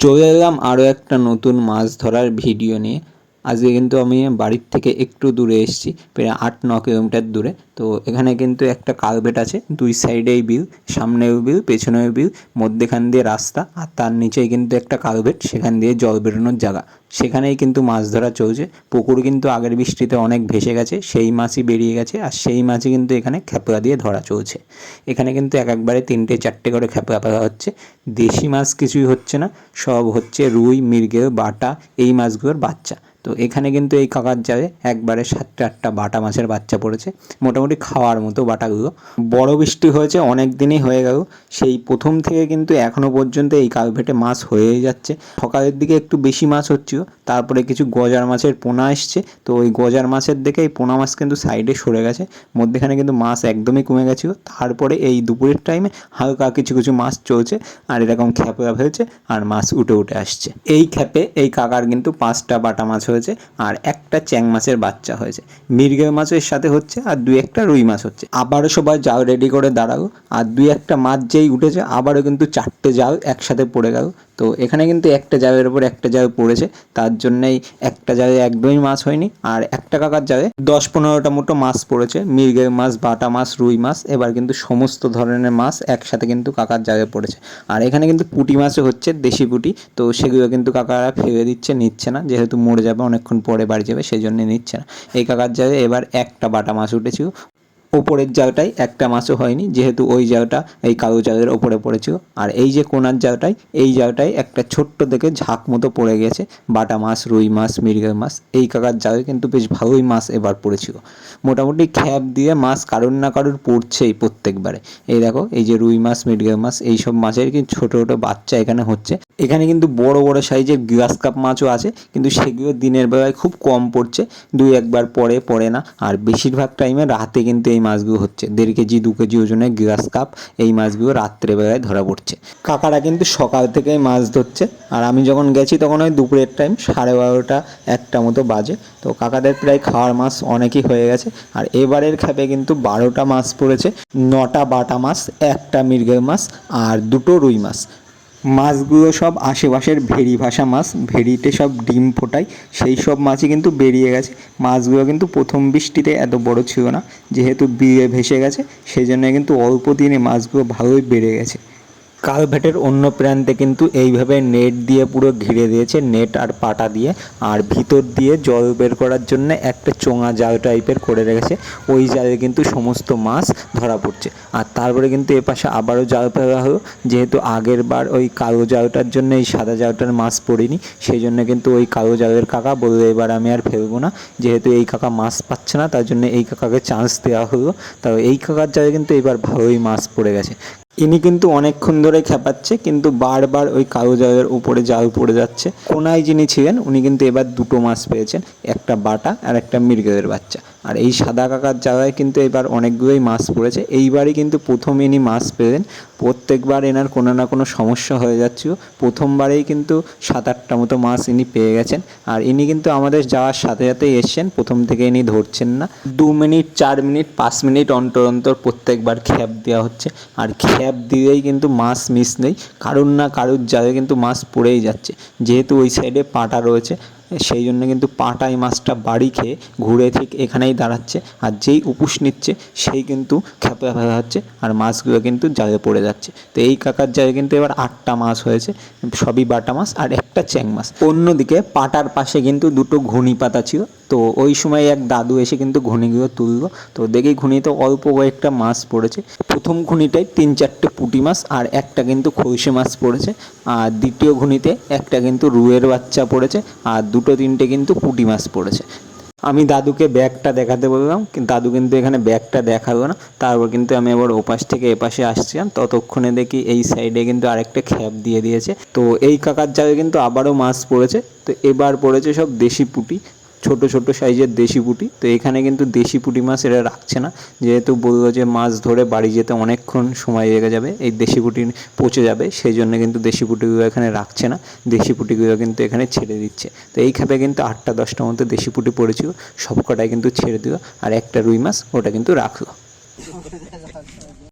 চলে এলাম আরও একটা নতুন মাছ ধরার ভিডিও নিয়ে। আজকে কিন্তু আমি বাড়ির থেকে একটু দূরে এসেছি, প্রায় আট ন কিলোমিটার দূরে। তো এখানে কিন্তু একটা কালভেট আছে, দুই সাইডেই বিল, সামনেও বিল, পেছনেও বিল, মধ্যেখান দিয়ে রাস্তা, আর তার নিচেই কিন্তু একটা কালভেট, সেখান দিয়ে জল বেরোনোর জায়গা। সেখানেই কিন্তু মাছ ধরা চলছে। পুকুর কিন্তু আগের বৃষ্টিতে অনেক ভেসে গেছে, সেই মাছই বেরিয়ে গেছে, আর সেই মাছই কিন্তু এখানে খেপলা দিয়ে ধরা চলছে। এখানে কিন্তু এক একবারে তিনটে, চারটে করে খেপলা ফেলা হচ্ছে। দেশি মাছ কিছুই হচ্ছে না, সব হচ্ছে রুই, মৃগেল, বাটা, এই মাছগুলোর বাচ্চা। তো এখানে কিন্তু এই কাকার জালে একবারে সাতটা আটটা বাটা মাছের বাচ্চা পড়েছে। মোটামুটি খাওয়ার মতো বাটাগুলো। বড় বৃষ্টি হয়েছে, অনেক দিনই হয়ে গেল। সেই প্রথম থেকে কিন্তু এখনও পর্যন্ত এই কালভেটে মাছ হয়েই যাচ্ছে। সকালের দিকে একটু বেশি মাছ হচ্ছিল, তারপরে কিছু গজার মাছের পোনা এসছে। তো ওই গজার মাছের দেখে এই পোনা মাছ কিন্তু সাইডে সরে গেছে। মধ্যেখানে কিন্তু মাছ একদমই কমে গেছিল। তারপরে এই দুপুরের টাইমে হালকা কিছু কিছু মাছ চলছে আর এরকম খ্যাপা ফেলছে আর মাছ উঠে উঠে আসছে। এই খ্যাপে এই কাকার কিন্তু পাঁচটা বাটা মাছ হয়েছে আর একটা চ্যাং মাছের বাচ্চা হয়েছে। মৃগে মাছের সাথে হচ্ছে আর দুই একটা রুই মাছ হচ্ছে। আবারও সবাই জাল রেডি করে দাঁড়াবো আর দুই একটা মাছ যেই উঠেছে, আবারও কিন্তু চারটে জাল একসাথে পড়ে গেল। তো এখানে কিন্তু একটা জালের উপর একটা জাল পড়েছে। তার জন্যই একটা জালে একদমই মাছ হয়নি আর একটা কাকার জালে দশ পনেরোটা মতো মাছ পড়েছে। মৃগেল মাছ, বাটা মাছ, রুই মাছ, এবার কিন্তু সমস্ত ধরনের মাছ একসাথে কিন্তু কাকার জালে পড়েছে। আর এখানে কিন্তু পুঁটি মাছও হচ্ছে, দেশি পুঁটি। তো সেগুলো কিন্তু কাকারা ফেলে দিচ্ছে, নিচ্ছে না। যেহেতু মরে যাবে, অনেকক্ষণ পরে বাড়ি যাবে সেই জন্য নিচ্ছে না। এই কাকার জালে এবার একটা বাটা মাছ উঠেছিল। ওপরের জালটাই একটা মাছও হয়নি, যেহেতু ওই জালটা এই কালো জালের ওপরে পড়েছিল। আর এই যে কোনার জালটাই, এই জালটাই একটা ছোট্ট দেখে ঝাঁক মতো পড়ে গেছে, বাটা মাছ, রুই মাছ, মৃগেল মাছ, এই কাকার জালে কিন্তু বেশ ভালোই মাছ এবার পড়েছিল। মোটামুটি খ্যাপ দিয়ে মাছ কারুর না কারুর পড়ছেই প্রত্যেকবারে। এই দেখো, এই যে রুই মাছ, মৃগেল মাছ এই সব মাছের কিন্তু ছোটো ছোটো বাচ্চা এখানে হচ্ছে। এখানে কিন্তু বড় বড় সাইজের গ্লাস কাপ মাছও আছে, কিন্তু সেগুলো দিনের বেলায় খুব কম পড়ছে, দুই একবার পরে পড়ে না। আর বেশিরভাগ টাইমে রাতে কিন্তু এই মাছগুলো হচ্ছে। দেড় কেজি, দু কেজি ওজনের গ্লাস কাপ এই মাছগুলো রাত্রেবেলায় ধরা পড়ছে। কাকারা কিন্তু সকাল থেকেই মাছ ধরছে। আর আমি যখন গেছি তখন ওই দুপুরের টাইম সাড়ে বারোটা একটা মতো বাজে। তো কাকাদের প্রায় খাওয়ার মাছ অনেকই হয়ে গেছে। আর এবারের খেপে কিন্তু বারোটা মাছ পড়েছে, নটা বাটা মাছ, একটা মৃগেল মাছ আর দুটো রুই মাছ। মাছগুলো সব আশেপাশের ভেরি ভাসা মাছ ভেরিতে সব ডিম ফোটায়, সেই সব মাছই কিন্তু বেরিয়ে গেছে। মাছগুলো কিন্তু প্রথম বৃষ্টিতে এত বড় ছিল না, যেহেতু বিয়ে ভেসে গেছে সেই জন্য কিন্তু অল্প দিনে মাছগুলো ভালোই বেড়ে গেছে। কালভেটের অন্য প্রান্তে কিন্তু এইভাবে নেট দিয়ে পুরো ঘিরে দিয়েছে, নেট আর পাটা দিয়ে। আর ভিতর দিয়ে জল বের করার জন্য একটা চোঙা জাল টাইপের করে রেখেছে। ওই জালে কিন্তু সমস্ত মাছ ধরা পড়ছে। আর তারপরে কিন্তু এ পাশে আবারও জাল ফেলা হলো। যেহেতু আগের বার ওই কালো জালটার জন্য এই সাদা জালটার মাছ পড়েনি সেই জন্য কিন্তু ওই কালো জালের কাকা বলল, এবার আমি আর ফেলব না। যেহেতু এই কাকা মাছ পাচ্ছে না, তার জন্য এই কাকাকে চান্স দেওয়া হলো। তাও এই কাকার জালে কিন্তু এবার ভালোই মাছ পড়ে গেছে। ইনি কিন্তু অনেকক্ষণ ধরে খেপাচ্ছে, কিন্তু বারবার ওই কালো জালের উপরে জাল পড়ে যাচ্ছে। কোনায় যিনি ছিলেন, উনি কিন্তু এবার দুটো মাছ পেয়েছেন, একটা বাটা আর একটা মৃগেলের বাচ্চা। আর এই সাদা কাকার জায়গায় কিন্তু এবার অনেকগুলোই মাছ পড়েছে। এইবারই কিন্তু প্রথম ইনি মাছ পেলেন। প্রত্যেকবার এনার কোনো না কোনো সমস্যা হয়ে যাচ্ছিল। প্রথমবারেই কিন্তু সাত আটটা মতো মাছ ইনি পেয়ে গেছেন। আর ইনি কিন্তু আমাদের যাওয়ার সাথে সাথেই এসছেন। প্রথম থেকে ইনি ধরছেন না। দু মিনিট, চার মিনিট, পাঁচ মিনিট অন্তর অন্তর প্রত্যেকবার খ্যাপ দেওয়া হচ্ছে। আর খ্যাপ দিয়েই কিন্তু মাছ মিস নেই। কারুর না কারুর জায়গায় কিন্তু মাছ পড়েই যাচ্ছে। যেহেতু ওই সাইডে পাটা রয়েছে। সেই জন্য কিন্তু পাটাই মাছটা বাড়ি খেয়ে ঘুরে ঠিক এখানেই দাঁড়াচ্ছে। আর যেই উপুস নিচ্ছে, সেই কিন্তু খেপে ফেলা হচ্ছে আর মাছগুলো কিন্তু জালে পড়ে যাচ্ছে। তো এই কাকার জালে কিন্তু এবার আটটা মাছ হয়েছে, সবই বাটা মাছ আর একটা চ্যাং মাছ। অন্যদিকে পাটার পাশে কিন্তু দুটো ঘুনি পাতা ছিল তো ওই সময় এক দাদু এসে কিন্তু ঘুনিগুলো তুললো। তো দেখি ঘুনিতে অল্প কয়েকটা মাছ পড়েছে। প্রথম ঘুনিটায় তিন চারটে পুঁটি মাছ আর একটা কিন্তু খৈশে মাছ পড়েছে। আর দ্বিতীয় ঘুনিতে একটা কিন্তু রুয়ের বাচ্চা পড়েছে আর দুটো তিনটে কিন্তু পুঁটি মাছ পড়েছে। আমি দাদুকে ব্যাগটা দেখাতে বললাম, কিন্তু দাদু কিন্তু এখানে ব্যাগটা দেখাল না। তারপর কিন্তু আমি আবার ওপাশ থেকে এপাশে আসছিলাম। ততক্ষণে দেখি এই সাইডে কিন্তু আরেকটা খ্যাপ দিয়ে দিয়েছে। তো এই কাকার জায়গায় কিন্তু আবারও মাছ পড়েছে। তো এবার পড়েছে সব দেশি পুঁটি। ছোট ছোট সাইজের দেশি পুঁটি। তো এখানে কিন্তু দেশি পুঁটি মাছ এরা রাখছে না। যেহেতু বলল যে মাছ ধরে বাড়ি যেতে অনেকক্ষণ সময় লেগে যাবে, এই দেশি পুঁটি পচে যাবে, সেই জন্য কিন্তু দেশি পুঁটিগুলো এখানে রাখছে না। দেশি পুঁটিগুলো কিন্তু এখানে ছেড়ে দিচ্ছে। তো এই খাপে কিন্তু আটটা দশটার মধ্যে দেশি পুঁটি পড়েছিল সব কটাই কিন্তু ছেড়ে দিল। আর একটা রুই মাছ, ওটা কিন্তু রাখল।